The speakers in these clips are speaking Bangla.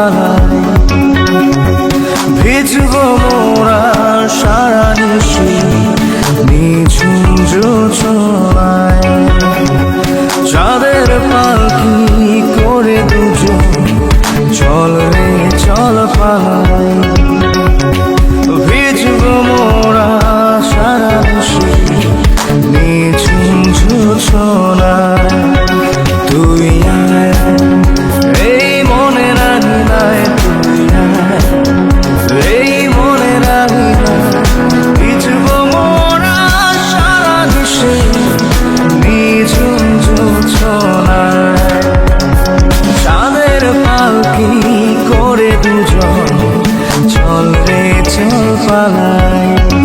পাহাড়ে ভিজব মোরা সারা নিশি নিঝুঞ্জ ছোলায় চাঁদের পাখি করে দুজন, চল রে, চল পাহাড়ে। করে দুজন। চল রে চল পালায়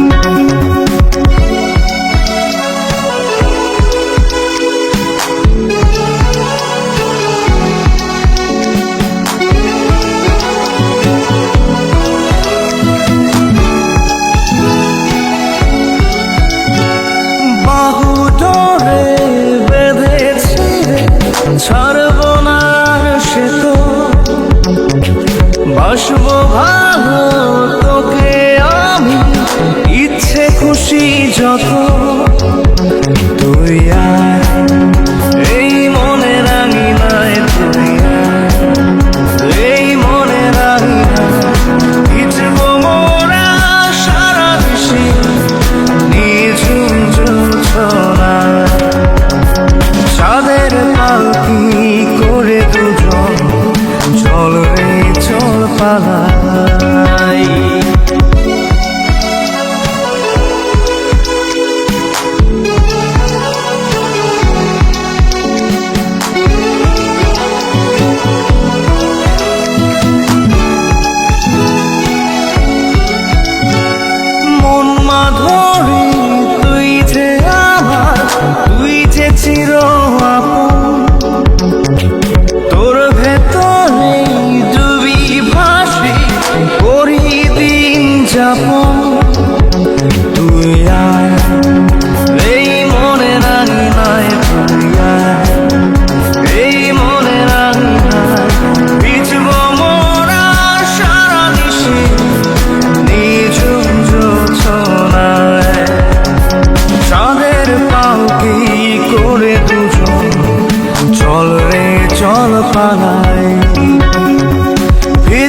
বাসবো ভালো তোকে আমি ইচ্ছে খুশি যখন my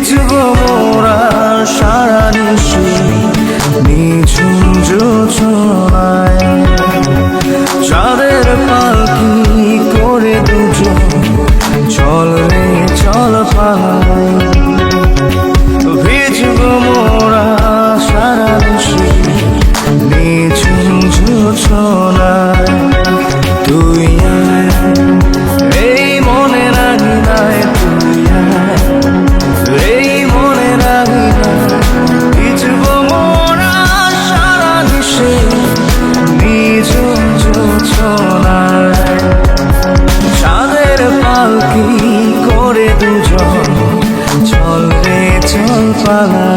ভিজবো মোরা সারা নিশি নিঝুম যোজনায় চাঁদের করে রে মোরা সারা my